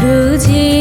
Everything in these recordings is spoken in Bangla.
ব্রজে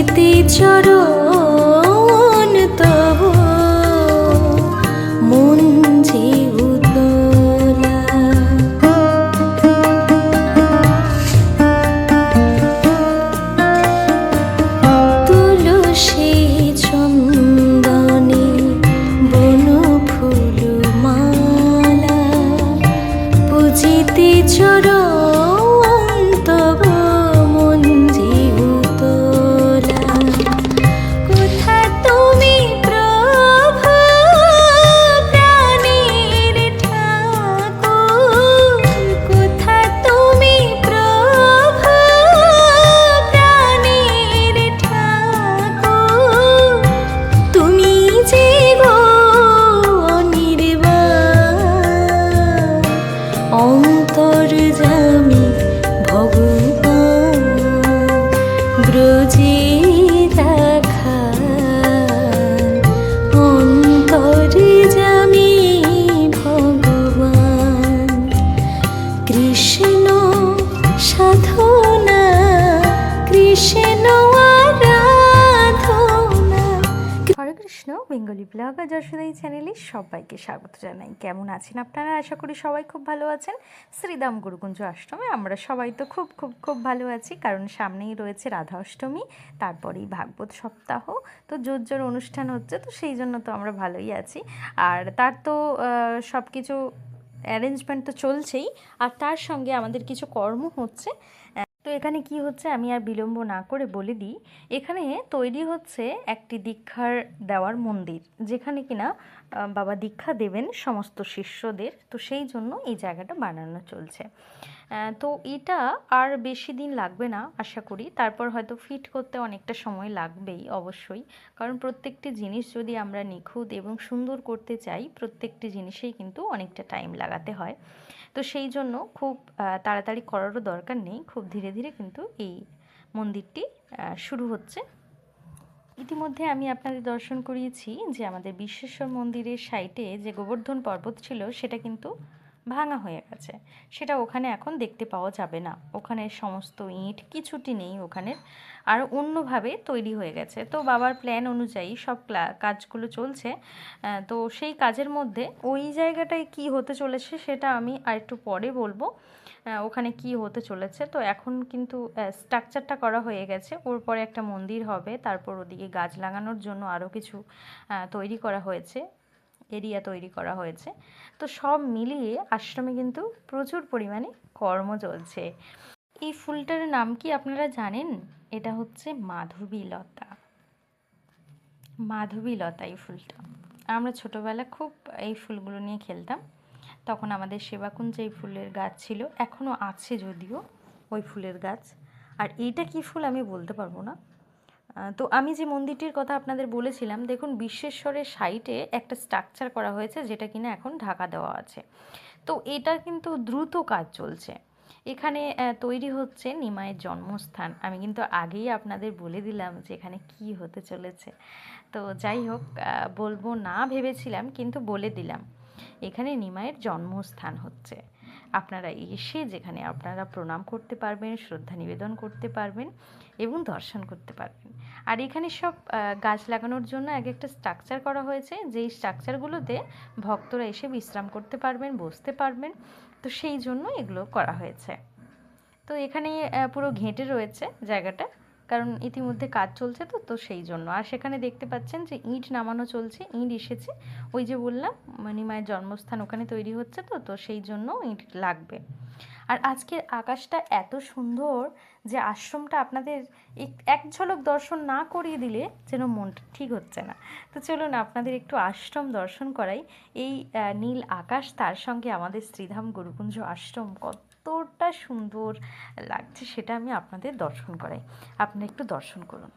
প্রীতি চরণ তব মন যে তুলসী চন্দনে বন ফুল মালা পুজিতে চরণ হরে কৃষ্ণ, বেঙ্গলি ব্লগ আর যশোদা চ্যানেলে সবাইকে স্বাগত জানাই। কেমন আছেন আপনারা? আশা করি সবাই খুব ভালো আছেন। শ্রীদাম গুরুকুঞ্জ অষ্টমে, আমরা সবাই তো খুব খুব খুব ভালো আছি, কারণ সামনেই রয়েছে রাধা অষ্টমী, তারপরেই ভাগবত সপ্তাহ। তো জোর জোর অনুষ্ঠান হচ্ছে, তো সেই জন্য তো আমরা ভালোই আছি। আর তার তো সব কিছু অ্যারেঞ্জমেন্ট তো চলছেই, আর তার সঙ্গে আমাদের কিছু কর্ম হচ্ছে। তো এখানে কি হচ্ছে আমি আর বিলম্ব না করে বলে দিই। এখানে তৈরি হচ্ছে একটি দীক্ষার দেওয়ার মন্দির, যেখানে কিনা বাবা দীক্ষা দেবেন সমস্ত শিষ্যদের। তো সেই জন্য এই জায়গাটা বানানো চলছে। তো এটা আর বেশি দিন লাগবে না, আশা করি। তারপর হয়তো ফিট করতে অনেকটা সময় লাগবেই, অবশ্যই। কারণ প্রত্যেকটি জিনিস যদি আমরা নিখুঁত এবং সুন্দর করতে চাই, প্রত্যেকটি জিনিসেই কিন্তু অনেকটা টাইম লাগাতে হয়। তো সেই জন্য খুব তাড়াতাড়ি করারও দরকার নেই। খুব ধীরে ধীরে কিন্তু এই মন্দিরটি শুরু হচ্ছে। ইতিমধ্যে আমি আপনাদের দর্শন করিয়েছি যে আমাদের বিশ্বেশ্বর মন্দিরের সাইটে যে গোবর্ধন পর্বত ছিল, সেটা কিন্তু ভাঙা হয়ে গেছে। সেটা ওখানে এখন দেখতে পাওয়া যাবে না। ওখানে সমস্ত ইট, কিছুটি নেই ওখানে। আর অন্যভাবে তৈরি হয়ে গেছে। তো বাবার প্ল্যান অনুযায়ী সব কাজগুলো চলছে। তো সেই কাজের মধ্যে ওই জায়গাটায় কি হতে চলেছে সেটা আমি আর একটু পরে বলব। ওখানে কি হতে চলেছে। তো এখন কিন্তু স্ট্রাকচারটা করা হয়ে গেছে। ওর পরে একটা মন্দির হবে। তারপর ওদিকে গাছ লাগানোর জন্য আরও কিছু তৈরি করা হয়েছে। এরিয়া তৈরি করা হয়েছে। তো সব মিলিয়ে আশ্রমে কিন্তু প্রচুর পরিমাণে কর্ম চলছে। এই ফুলটার নাম কি আপনারা জানেন? এটা হচ্ছে মাধবীলতা। মাধবীলতা এই ফুলটা। আমরা ছোটোবেলা খুব এই ফুলগুলো নিয়ে খেলতাম। তখন আমাদের সেবাকুঞ্জ এই ফুলের গাছ ছিল। এখনও আছে যদিও ওই ফুলের গাছ। আর এইটা কি ফুল আমি বলতে পারব না। তো আমি যে মন্দিরটির কথা আপনাদের বলেছিলাম, দেখুন বিশ্বেশ্বরের সাইটে একটা স্ট্রাকচার করা হয়েছে যেটা কিনা এখন ঢাকা দেওয়া আছে। তো এটা কিন্তু দ্রুত কাজ চলছে। এখানে তৈরি হচ্ছে নিমাইয়ের জন্মস্থান। আমি কিন্তু আগেই আপনাদের বলে দিলাম যে এখানে কি হতে চলেছে। তো যাই হোক বলব না ভেবেছিলাম, কিন্তু বলে দিলাম। এখানে নিমাইয়ের জন্মস্থান হচ্ছে। আপনারা এসে যেখানে আপনারা প্রণাম করতে পারবেন, শ্রদ্ধা নিবেদন করতে পারবেন এবং দর্শন করতে পারবেন। আর এখানে সব গাছ লাগানোর জন্য এক একটা স্ট্রাকচার করা হয়েছে। যেই স্ট্রাকচারগুলোতে ভক্তরা এসে বিশ্রাম করতে পারবেন, বসতে পারবেন, তো সেই জন্য এগুলো করা হয়েছে। তো এখানে পুরো ঘেঁটে রয়েছে জায়গাটা। কারণ ইতিমধ্যে কাজ চলছে তো তো সেই জন্য। আর সেখানে দেখতে পাচ্ছেন যে ইট নামানো চলছে, ইট এসেছে। ওই যে বললাম মানে মণিমায়ের জন্মস্থান ওখানে তৈরি হচ্ছে তো তো সেই জন্য ইট লাগবে। আর আজকের আকাশটা এত সুন্দর যে আশ্রমটা আপনাদের এক- ঝলক দর্শন না করিয়ে দিলে যেন মনটা ঠিক হচ্ছে না। তো চলুন আপনাদের একটু আশ্রম দর্শন করাই। এই নীল আকাশ, তার সঙ্গে আমাদের শ্রীধাম গুরুকুঞ্জ আশ্রম কতটা সুন্দর লাগছে সেটা আমি আপনাদের দর্শন করাই। আপনি একটু দর্শন করুন।